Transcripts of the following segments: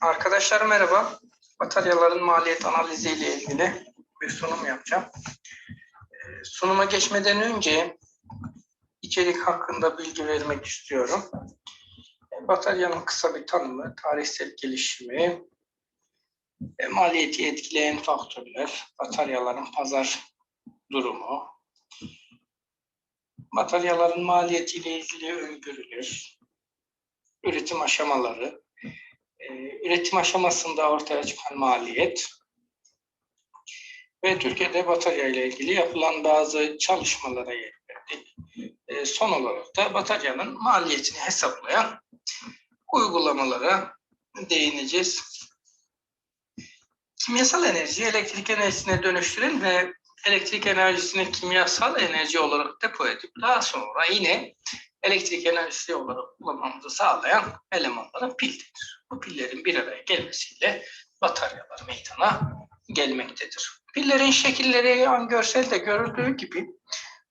Arkadaşlar merhaba. Bataryaların maliyet analizi ile ilgili bir sunum yapacağım. Ee, Sunuma geçmeden önce içerik hakkında bilgi vermek istiyorum. Ee, Bataryanın kısa bir tanımı, tarihsel gelişimi, e, maliyeti etkileyen faktörler, bataryaların pazar durumu, bataryaların maliyeti ile ilgili öngörüler, üretim aşamaları, e, üretim aşamasında ortaya çıkan maliyet ve Türkiye'de batarya ile ilgili yapılan bazı çalışmalara yer verdik. E, son olarak da bataryanın maliyetini hesaplayan uygulamalara değineceğiz. Kimyasal enerjiyi elektrik enerjisine dönüştüren ve elektrik enerjisini kimyasal enerji olarak depo edip daha sonra yine elektrik enerjisi olarak kullanmamızı sağlayan elemanların pildir. Bu pillerin bir araya gelmesiyle bataryalar meydana gelmektedir. Pillerin şekilleri an görselde görüldüğü gibi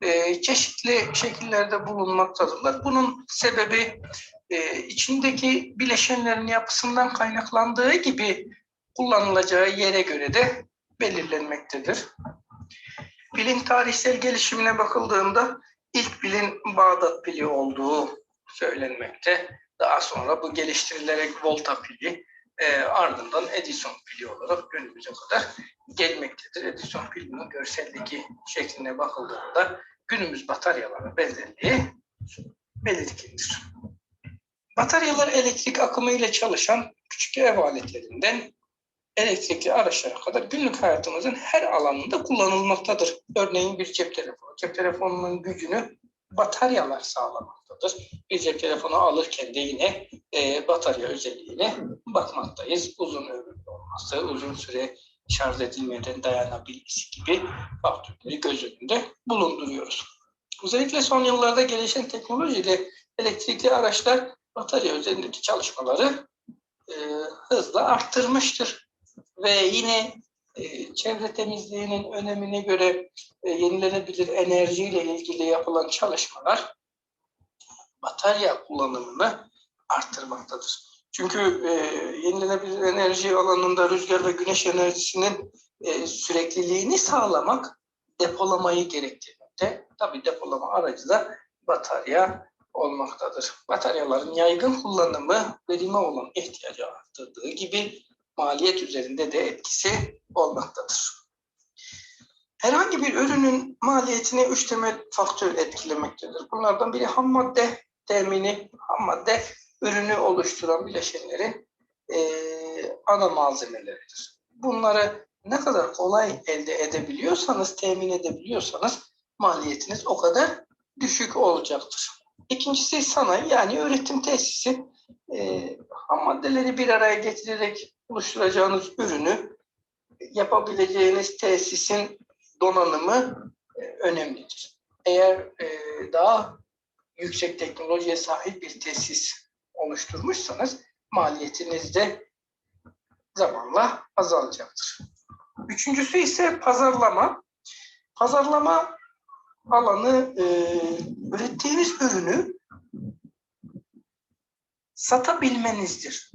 e, çeşitli şekillerde bulunmaktadırlar. Bunun sebebi e, içindeki bileşenlerin yapısından kaynaklandığı gibi kullanılacağı yere göre de belirlenmektedir. Pilin tarihsel gelişimine bakıldığında ilk pilin Bağdat pili olduğu söylenmekte. Daha sonra bu geliştirilerek Volta pili, e, ardından Edison pili olarak günümüze kadar gelmektedir. Edison pilinin görseldeki şekline bakıldığında günümüz bataryalara benzerliği belirgindir. Bataryalar elektrik akımı ile çalışan küçük ev aletlerinden elektrikli araçlara kadar günlük hayatımızın her alanında kullanılmaktadır. Örneğin bir cep telefonu. Cep telefonunun gücünü bataryalar sağlamaktadır. Bir cep telefonu alırken de yine e, batarya özelliğine bakmaktayız. Uzun ömürlü olması, uzun süre şarj edilmeden dayanabilmesi gibi faktörleri göz önünde bulunduruyoruz. Özellikle son yıllarda gelişen teknolojiyle elektrikli araçlar batarya üzerindeki çalışmaları e, hızla arttırmıştır. Ve yine e, çevre temizliğinin önemine göre e, yenilenebilir enerjiyle ilgili yapılan çalışmalar batarya kullanımını arttırmaktadır. Çünkü e, yenilenebilir enerji alanında rüzgar ve güneş enerjisinin e, sürekliliğini sağlamak depolamayı gerektirmekte. Tabii depolama aracı da batarya olmaktadır. Bataryaların yaygın kullanımı verime olan ihtiyacı arttırdığı gibi maliyet üzerinde de etkisi olmaktadır. Herhangi bir ürünün maliyetini üç temel faktör etkilemektedir. Bunlardan biri ham madde temini, ham madde ürünü oluşturan bileşenlerin e, ana malzemeleridir. Bunları ne kadar kolay elde edebiliyorsanız, temin edebiliyorsanız maliyetiniz o kadar düşük olacaktır. İkincisi sanayi yani üretim tesisi. E, ham maddeleri bir araya getirerek oluşturacağınız ürünü yapabileceğiniz tesisin donanımı e, önemlidir. Eğer e, daha yüksek teknolojiye sahip bir tesis oluşturmuşsanız maliyetiniz de zamanla azalacaktır. Üçüncüsü ise pazarlama. Pazarlama alanı e, ürettiğiniz ürünü satabilmenizdir.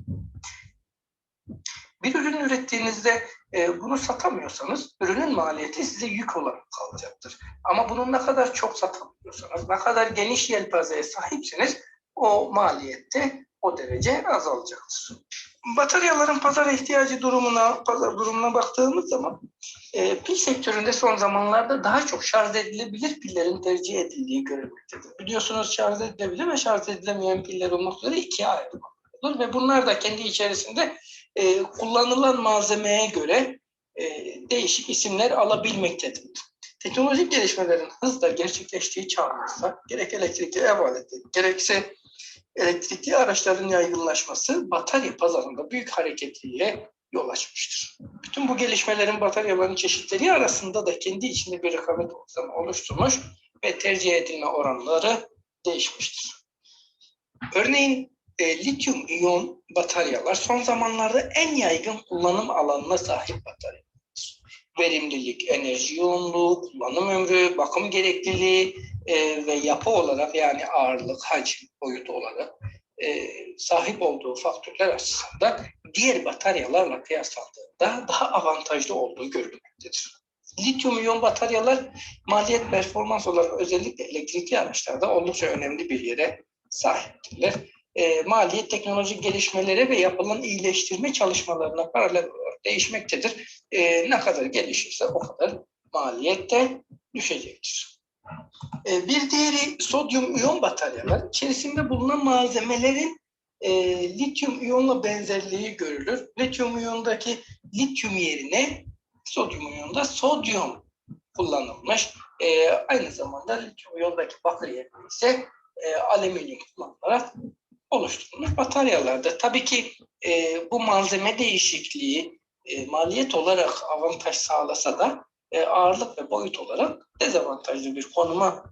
Bir ürün ürettiğinizde e, bunu satamıyorsanız ürünün maliyeti size yük olarak kalacaktır. Ama bunu ne kadar çok satabiliyorsanız, ne kadar geniş yelpazeye sahipsiniz o maliyette o derece azalacaktır. Bataryaların pazar ihtiyacı durumuna, pazar durumuna baktığımız zaman e, pil sektöründe son zamanlarda daha çok şarj edilebilir pillerin tercih edildiği görülmektedir. Biliyorsunuz şarj edilebilir ve şarj edilemeyen piller olmak üzere ikiye ayrılmaktadır ve bunlar da kendi içerisinde e, kullanılan malzemeye göre e, değişik isimler alabilmektedir. Teknolojik gelişmelerin hızla gerçekleştiği çağımızda gerek elektrikli ev aletleri gerekse elektrikli araçların yaygınlaşması batarya pazarında büyük hareketliliğe yol açmıştır. Bütün bu gelişmelerin bataryaların çeşitleri arasında da kendi içinde bir rekabet ortamı oluşturmuş ve tercih edilme oranları değişmiştir. Örneğin e, lityum iyon bataryalar son zamanlarda en yaygın kullanım alanına sahip bataryalar. Verimlilik, enerji yoğunluğu, kullanım ömrü, bakım gerekliliği e, ve yapı olarak yani ağırlık, hacim, boyut olarak e, sahip olduğu faktörler açısından diğer bataryalarla kıyaslandığında daha avantajlı olduğu görülmektedir. Lityum iyon bataryalar maliyet performans olarak özellikle elektrikli araçlarda oldukça önemli bir yere sahiptirler. E, maliyet teknolojik gelişmelere ve yapılan iyileştirme çalışmalarına paralel olarak değişmektedir. E, ne kadar gelişirse o kadar maliyet düşecektir. E, bir diğeri sodyum iyon bataryalar. İçerisinde bulunan malzemelerin e, lityum iyonla benzerliği görülür. Lityum iyondaki lityum yerine sodyum iyonda sodyum kullanılmış. E, aynı zamanda lityum iyondaki bakır yerine ise e, alüminyum kullanılarak oluşturulmuş bataryalardır. Tabii ki e, bu malzeme değişikliği e, maliyet olarak avantaj sağlasa da e, ağırlık ve boyut olarak dezavantajlı bir konuma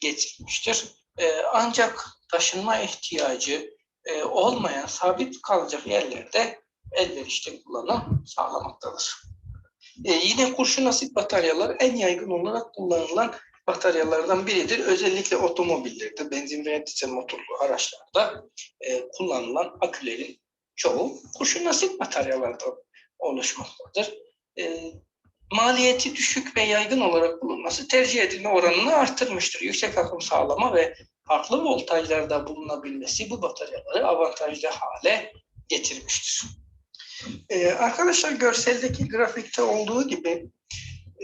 getirmiştir. E, ancak taşınma ihtiyacı e, olmayan sabit kalacak yerlerde elverişli kullanım sağlamaktadır. E, yine kurşun asit bataryalar en yaygın olarak kullanılan bataryalardan biridir. Özellikle otomobillerde, benzin veya dizel motorlu araçlarda e, kullanılan akülerin çoğu kurşun asit bataryalardan oluşmaktadır. E, maliyeti düşük ve yaygın olarak bulunması tercih edilme oranını artırmıştır. Yüksek akım sağlama ve farklı voltajlarda bulunabilmesi bu bataryaları avantajlı hale getirmiştir. Ee, arkadaşlar görseldeki grafikte olduğu gibi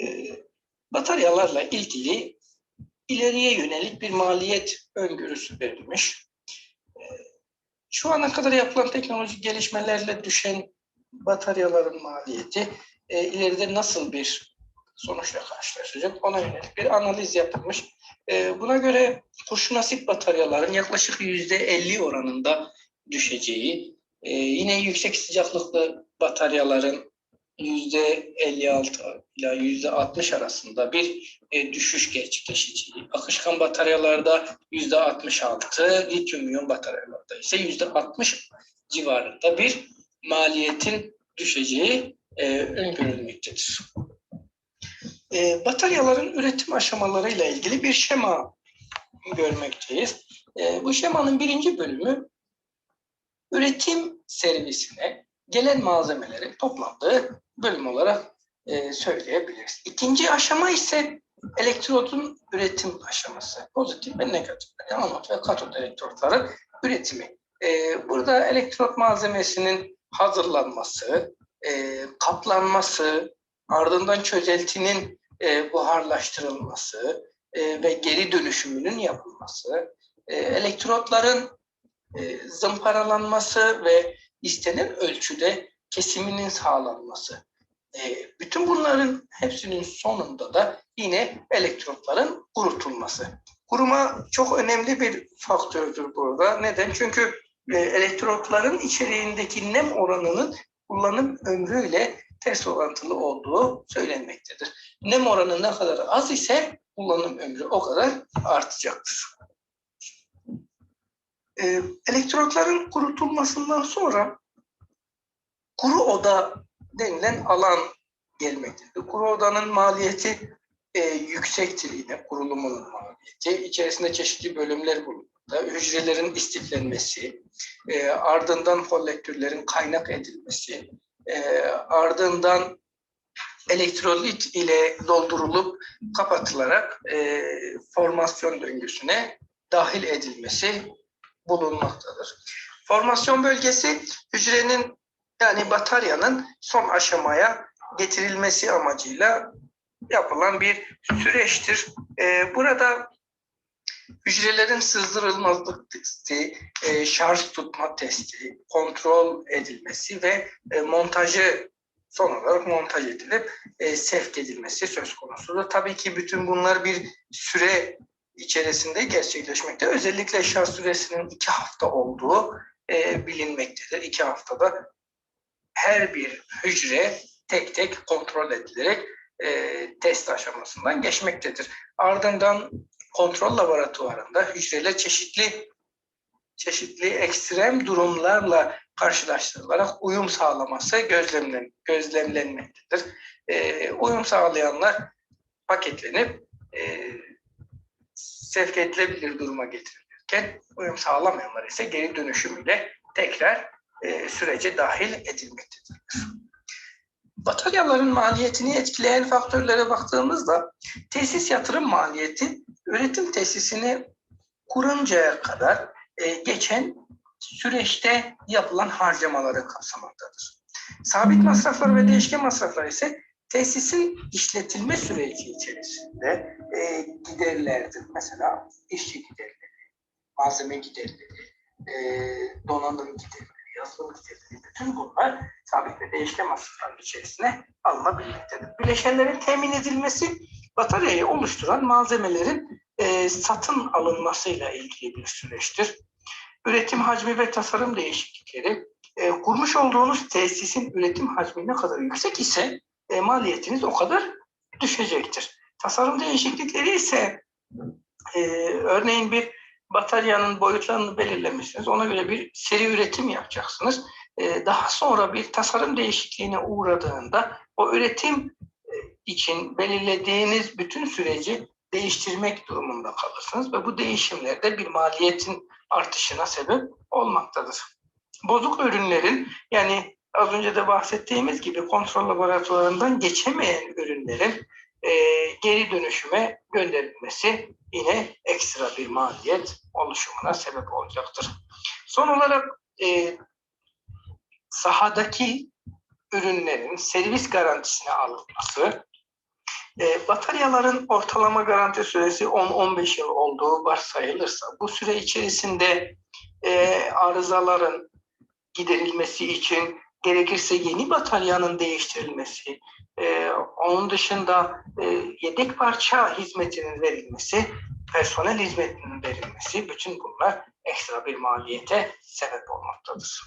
e, bataryalarla ilgili ileriye yönelik bir maliyet öngörüsü verilmiş. E, şu ana kadar yapılan teknolojik gelişmelerle düşen bataryaların maliyeti e, ileride nasıl bir sonuçla karşılaşacak ona yönelik bir analiz yapılmış. E, buna göre kurşun asit bataryaların yaklaşık yüzde 50 oranında düşeceği, e, yine yüksek sıcaklıklı bataryaların 56 ila yüzde 60 arasında bir e, düşüş gerçekleşeceği, akışkan bataryalarda yüzde 66, lityum iyon bataryalarda ise yüzde 60 civarında bir maliyetin düşeceği e, öngörülmektedir. E, bataryaların üretim aşamalarıyla ilgili bir şema görmekteyiz. E, bu şemanın birinci bölümü üretim servisine gelen malzemelerin toplandığı bölüm olarak e, söyleyebiliriz. İkinci aşama ise elektrodun üretim aşaması. Pozitif ve negatif, anot ve katot elektrodların üretimi. E, burada elektrot malzemesinin hazırlanması, e, kaplanması, ardından çözeltinin e, buharlaştırılması e, ve geri dönüşümünün yapılması, e, elektrotların e, zımparalanması ve istenen ölçüde kesiminin sağlanması. E, bütün bunların hepsinin sonunda da yine elektrotların kurutulması. Kuruma çok önemli bir faktördür burada. Neden? Çünkü e, elektrotların içeriğindeki nem oranının kullanım ömrüyle ters orantılı olduğu söylenmektedir. Nem oranı ne kadar az ise kullanım ömrü o kadar artacaktır. Ee, elektrotların kurutulmasından sonra kuru oda denilen alan gelmektedir. Kuru odanın maliyeti e, yüksektir yine kurulumunun maliyeti. İçerisinde çeşitli bölümler bulunmakta. Hücrelerin istiflenmesi, e, ardından kolektörlerin kaynak edilmesi, e, ardından elektrolit ile doldurulup kapatılarak e, formasyon döngüsüne dahil edilmesi bulunmaktadır. Formasyon bölgesi hücrenin yani bataryanın son aşamaya getirilmesi amacıyla yapılan bir süreçtir. Ee, burada hücrelerin sızdırılmazlık testi, şarj tutma testi, kontrol edilmesi ve e, montajı son olarak montaj edilip e, sevk edilmesi söz konusudur. Tabii ki bütün bunlar bir süre içerisinde gerçekleşmekte. Özellikle şarj süresinin iki hafta olduğu e, bilinmektedir. İki haftada her bir hücre tek tek kontrol edilerek e, test aşamasından geçmektedir. Ardından kontrol laboratuvarında hücreler çeşitli çeşitli ekstrem durumlarla karşılaştırılarak uyum sağlaması gözlemlen, gözlemlenmektedir. E, uyum sağlayanlar paketlenip e, sevk edilebilir duruma getirilirken uyum sağlamayanlar ise geri dönüşümüyle tekrar e, sürece dahil edilmektedir. Bataryaların maliyetini etkileyen faktörlere baktığımızda tesis yatırım maliyeti üretim tesisini kuruncaya kadar e, geçen süreçte yapılan harcamaları kapsamaktadır. Sabit masraflar ve değişken masraflar ise tesisin işletilme süreci içerisinde e, giderlerdir. Mesela işçi giderleri, malzeme giderleri, e, donanım giderleri, yazılım giderleri, bütün bunlar sabit ve değişken masraflar içerisine alınabilmektedir. Bileşenlerin temin edilmesi bataryayı oluşturan malzemelerin e, satın alınmasıyla ilgili bir süreçtir. Üretim hacmi ve tasarım değişiklikleri, e, kurmuş olduğunuz tesisin üretim hacmi ne kadar yüksek ise e, maliyetiniz o kadar düşecektir. Tasarım değişiklikleri ise e, örneğin bir bataryanın boyutlarını belirlemişsiniz. Ona göre bir seri üretim yapacaksınız. E, daha sonra bir tasarım değişikliğine uğradığında o üretim e, için belirlediğiniz bütün süreci değiştirmek durumunda kalırsınız ve bu değişimlerde bir maliyetin artışına sebep olmaktadır. Bozuk ürünlerin yani az önce de bahsettiğimiz gibi kontrol laboratuvarından geçemeyen ürünlerin e, geri dönüşüme gönderilmesi yine ekstra bir maliyet oluşumuna sebep olacaktır. Son olarak e, sahadaki ürünlerin servis garantisine alınması, e, bataryaların ortalama garanti süresi 10-15 yıl olduğu varsayılırsa bu süre içerisinde e, arızaların giderilmesi için gerekirse yeni bataryanın değiştirilmesi, e, onun dışında e, yedek parça hizmetinin verilmesi, personel hizmetinin verilmesi, bütün bunlar ekstra bir maliyete sebep olmaktadır.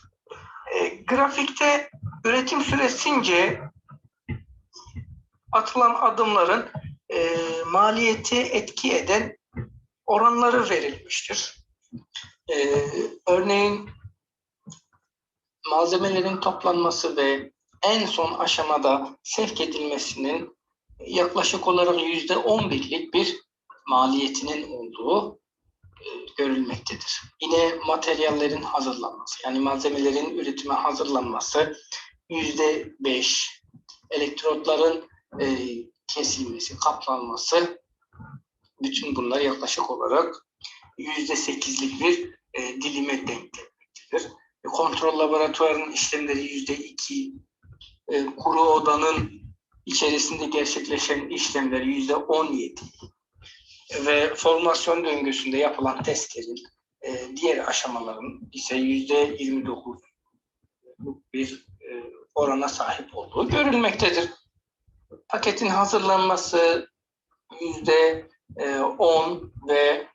E, grafikte üretim süresince atılan adımların e, maliyeti etki eden oranları verilmiştir. E, örneğin malzemelerin toplanması ve en son aşamada sevk edilmesinin yaklaşık olarak yüzde on birlik bir maliyetinin olduğu e, görülmektedir. Yine materyallerin hazırlanması, yani malzemelerin üretime hazırlanması yüzde beş, elektrotların e, kesilmesi, kaplanması, bütün bunlar yaklaşık olarak yüzde sekizlik bir e, dilime denk gelmektedir. E, kontrol laboratuvarının işlemleri yüzde iki, e, kuru odanın içerisinde gerçekleşen işlemler yüzde on yedi ve formasyon döngüsünde yapılan testlerin e, diğer aşamaların ise yüzde yirmi dokuz bir e, orana sahip olduğu görülmektedir. Paketin hazırlanması yüzde on ve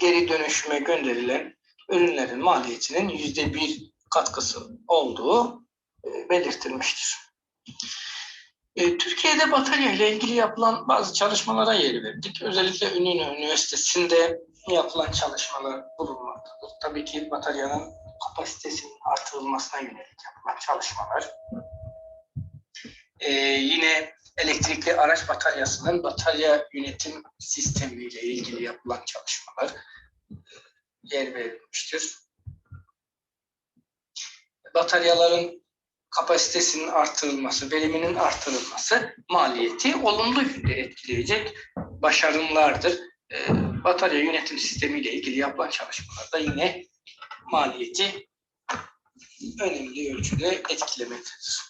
geri dönüşüme gönderilen ürünlerin maliyetinin yüzde bir katkısı olduğu e, belirtilmiştir. E, Türkiye'de batarya ile ilgili yapılan bazı çalışmalara yer verdik. Özellikle Ünlü Üniversitesi'nde yapılan çalışmalar bulunmaktadır. Tabii ki bataryanın kapasitesinin artırılmasına yönelik yapılan çalışmalar. Ee, yine elektrikli araç bataryasının batarya yönetim sistemiyle ilgili yapılan çalışmalar yer verilmiştir. Bataryaların kapasitesinin artırılması, veriminin artırılması maliyeti olumlu yönde etkileyecek başarımlardır. E, batarya yönetim sistemi ile ilgili yapılan çalışmalarda yine maliyeti önemli ölçüde etkilemektedir.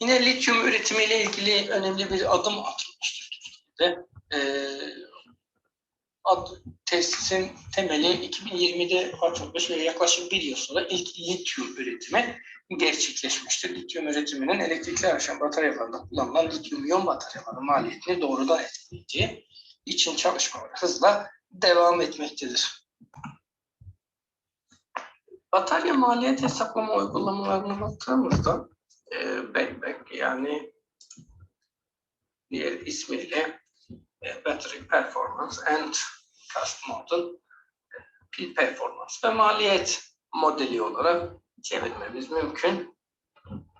Yine lityum üretimiyle ilgili önemli bir adım atılmıştır Türkiye'de. E, ad, tesisin temeli 2020'de atılmış ve yaklaşık bir yıl sonra ilk lityum üretimi gerçekleşmiştir. Lityum üretiminin elektrikli araç bataryalarında kullanılan lityum iyon bataryaların maliyetini doğrudan etkileyeceği için çalışmalar hızla devam etmektedir. Batarya maliyet hesaplama uygulamalarına baktığımızda e, Backback yani diğer ismiyle e, Battery Performance and Model Pil Performance ve maliyet modeli olarak çevirmemiz mümkün.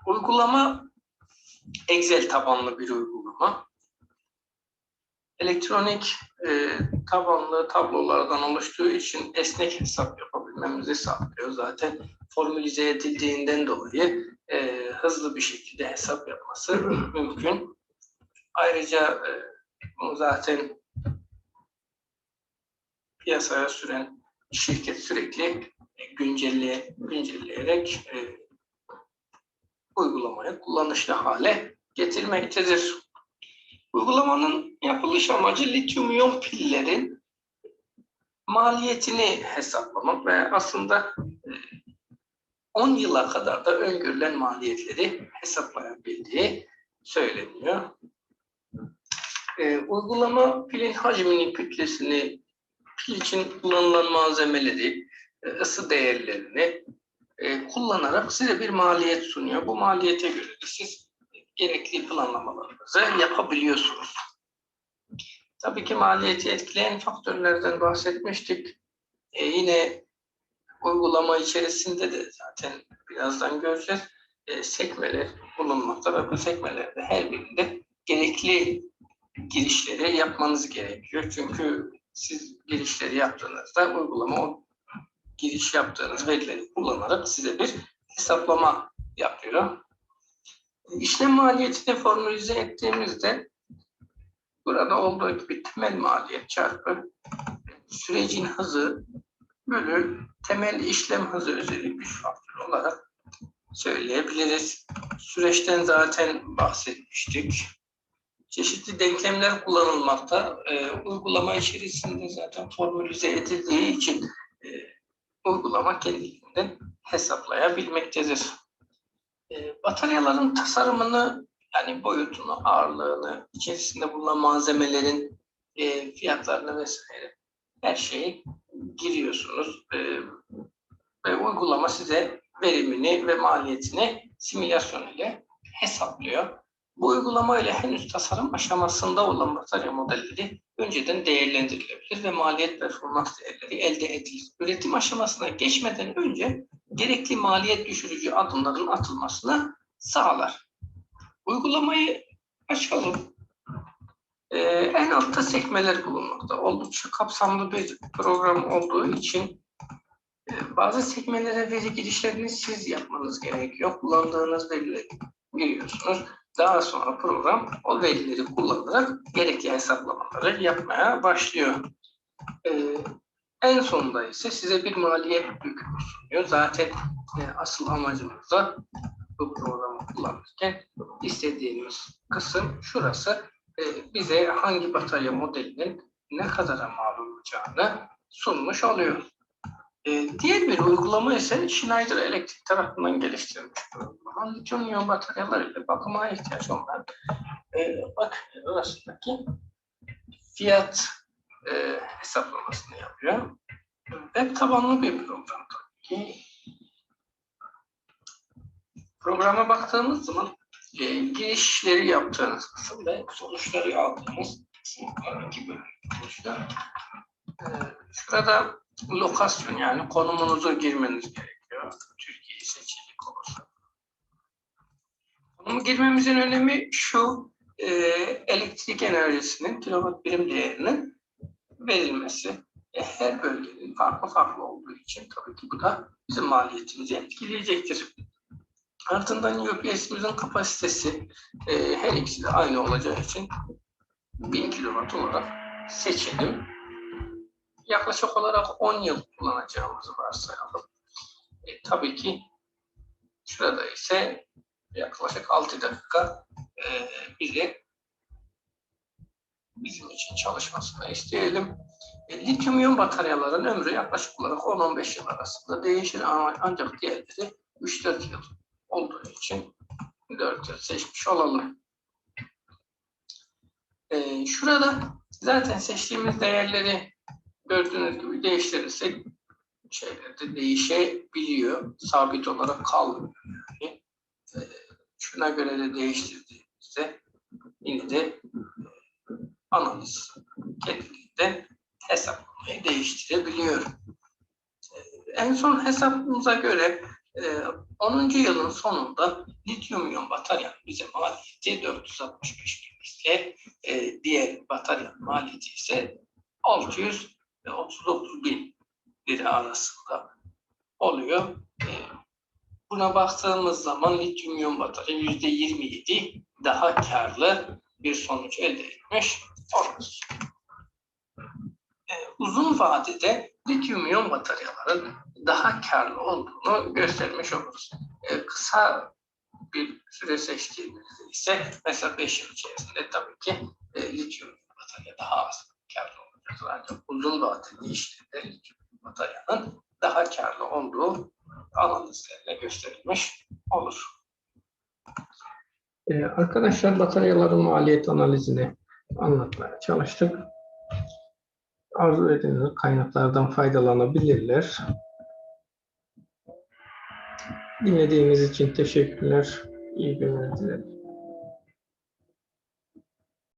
Uygulama Excel tabanlı bir uygulama. elektronik e, tabanlı tablolardan oluştuğu için esnek hesap yapabilmemizi sağlıyor. Zaten formülize edildiğinden dolayı e, hızlı bir şekilde hesap yapması mümkün. Ayrıca e, zaten piyasaya süren şirket sürekli güncelle, güncelleyerek e, uygulamayı kullanışlı hale getirmektedir. Uygulamanın yapılış amacı lityum iyon pillerin maliyetini hesaplamak ve aslında e, 10 yıla kadar da öngörülen maliyetleri hesaplayabildiği söyleniyor. E, uygulama pilin hacmini, kütlesini, pil için kullanılan malzemeleri, e, ısı değerlerini e, kullanarak size bir maliyet sunuyor. Bu maliyete göre de siz gerekli planlamalarınızı yapabiliyorsunuz. Tabii ki maliyeti etkileyen faktörlerden bahsetmiştik. E, yine uygulama içerisinde de zaten birazdan göreceğiz. E, sekmeler bulunmakta ve bu sekmelerde her birinde gerekli girişleri yapmanız gerekiyor. Çünkü siz girişleri yaptığınızda uygulama o giriş yaptığınız verileri kullanarak size bir hesaplama yapıyor. İşlem maliyetini formülize ettiğimizde burada olduğu gibi temel maliyet çarpı sürecin hızı bölü temel işlem hızı üzeri güç faktörü olarak söyleyebiliriz. Süreçten zaten bahsetmiştik. Çeşitli denklemler kullanılmakta. E, uygulama içerisinde zaten formülize edildiği için e, uygulama kendiliğinden hesaplayabilmektedir. E, bataryaların tasarımını yani boyutunu, ağırlığını, içerisinde bulunan malzemelerin e, fiyatlarını vesaire her şeyi giriyorsunuz. E, ve uygulama size verimini ve maliyetini simülasyon ile hesaplıyor. Bu uygulama ile henüz tasarım aşamasında olan batarya modelleri önceden değerlendirilebilir ve maliyet performans değerleri elde edilir. Üretim aşamasına geçmeden önce gerekli maliyet düşürücü adımların atılmasını sağlar. Uygulamayı açalım. Ee, en altta sekmeler bulunmakta. Oldukça kapsamlı bir program olduğu için e, bazı sekmelere veri girişlerini siz yapmanız gerekiyor. Kullandığınız verileri giriyorsunuz. Daha sonra program o verileri kullanarak gerekli hesaplamaları yapmaya başlıyor. Ee, en sonunda ise size bir maliyet yükümü sunuyor. Zaten e, asıl amacımız da bu programı kullanırken istediğimiz kısım şurası. E, bize hangi batarya modelinin ne kadara mal olacağını sunmuş oluyor. E, diğer bir uygulama ise Schneider Electric tarafından geliştirilmiş bir uygulama. Lityum bataryalar ile bakıma ihtiyaç olan e, bak arasındaki fiyat e, hesaplamasını yapıyor. Web tabanlı bir program tabii ki. Programa baktığımız zaman e, girişleri yaptığınız kısım ve sonuçları aldığınız kısım var. E, şurada lokasyon yani konumunuzu girmeniz gerekiyor. Türkiye'yi seçecek olursa. Konumu girmemizin önemi şu, e, elektrik enerjisinin kilowatt birim değerinin verilmesi. E, her bölgenin farklı farklı olduğu için tabii ki bu da bizim maliyetimizi etkileyecektir. Ardından UPS'imizin kapasitesi e, her ikisi de aynı olacağı için 1000 kilowatt olarak seçelim yaklaşık olarak 10 yıl kullanacağımızı varsayalım. E, tabii ki şurada ise yaklaşık 6 dakika e, bize bizim için çalışmasını isteyelim. E, lityum iyon bataryaların ömrü yaklaşık olarak 10-15 yıl arasında değişir ama ancak diğerleri 3-4 yıl olduğu için 4 yıl seçmiş olalım. E, şurada zaten seçtiğimiz değerleri gördüğünüz gibi değiştirirsek şeylerde değişebiliyor. Sabit olarak kalmıyor yani. E, şuna göre de değiştirdiğimizde yine de e, analiz kendiliğinden hesaplamayı değiştirebiliyor. E, en son hesabımıza göre Ee, 10. yılın sonunda lityum iyon bataryanın bize maliyeti 465 bin e, diğer bataryanın maliyeti ise 639 bin lira arasında oluyor. Ee, buna baktığımız zaman lityum iyon batarya %27 daha karlı bir sonuç elde etmiş oluruz. Ee, uzun vadede lityum iyon bataryaların daha karlı olduğunu göstermiş oluruz. Ee, kısa bir süre seçtiğimizde ise mesela 5 yıl içerisinde tabii ki e, lityum batarya daha az karlı. Ancak uzun vadeli iyon bataryanın daha karlı olduğu analizlerle gösterilmiş olur. Ee, arkadaşlar bataryaların maliyet analizini anlatmaya çalıştık. Arzu edenler kaynaklardan faydalanabilirler. Dinlediğiniz için teşekkürler. İyi günler dilerim.